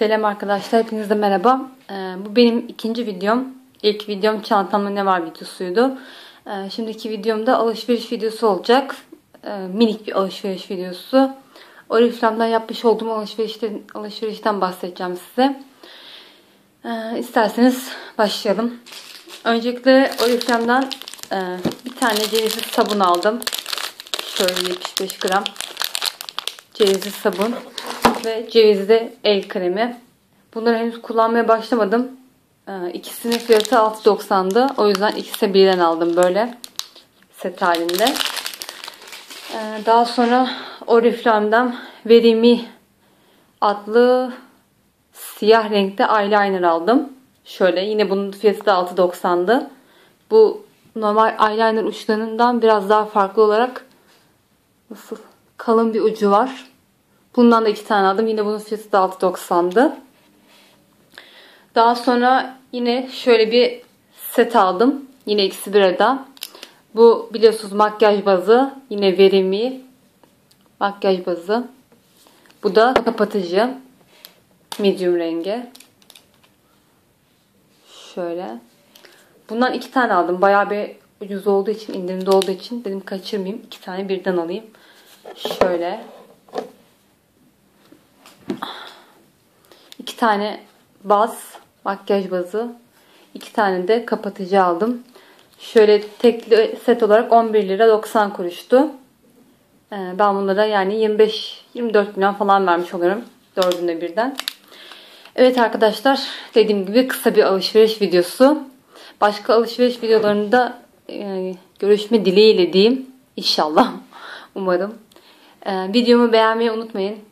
Selam arkadaşlar, hepinize merhaba. Ee, bu benim ikinci videom. İlk videom çantamda ne var videosuydu. Ee, şimdiki videomda alışveriş videosu olacak. Ee, minik bir alışveriş videosu. Oriflame'dan yapmış olduğum alışverişten, alışverişten bahsedeceğim size. Ee, isterseniz başlayalım. Öncelikle Oriflame'dan e, bir tane cevizli sabun aldım. Şöyle 75 gram cevizli sabun ve cevizli el kremi. Bunları henüz kullanmaya başlamadım. Ee, ikisinin fiyatı 6.90'dı. O yüzden ikisi birden aldım böyle set halinde. Ee, daha sonra Oriflame'den Verimi adlı siyah renkte eyeliner aldım. Şöyle yine bunun fiyatı da 6.90'dı. Bu normal eyeliner uçlarından biraz daha farklı olarak nasıl kalın bir ucu var. Bundan da iki tane aldım. Yine bunun fiyatı da 6.90'dı. Daha sonra yine şöyle bir set aldım. Yine ikisi bir arada. Bu biliyorsunuz makyaj bazı. Yine verimi makyaj bazı. Bu da kapatıcı. Medium rengi. Şöyle. Bundan iki tane aldım. Bayağı bir ucuz olduğu için, indirimde olduğu için dedim kaçırmayayım. İki tane birden alayım. Şöyle. İki tane baz, makyaj bazı. iki tane de kapatıcı aldım. Şöyle tekli set olarak 11 lira 90 kuruştu. Ee, ben bunlara yani 25-24 milyon falan vermiş oluyorum. Dördünde birden. Evet arkadaşlar dediğim gibi kısa bir alışveriş videosu. Başka alışveriş videolarında e, görüşme dileğiyle diyeyim. İnşallah. Umarım. Ee, videomu beğenmeyi unutmayın.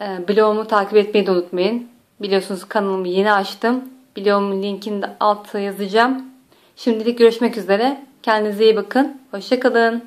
Ee, blogumu takip etmeyi de unutmayın. Biliyorsunuz kanalımı yeni açtım. Blogumun linkini de altta yazacağım. Şimdilik görüşmek üzere. Kendinize iyi bakın. Hoşçakalın.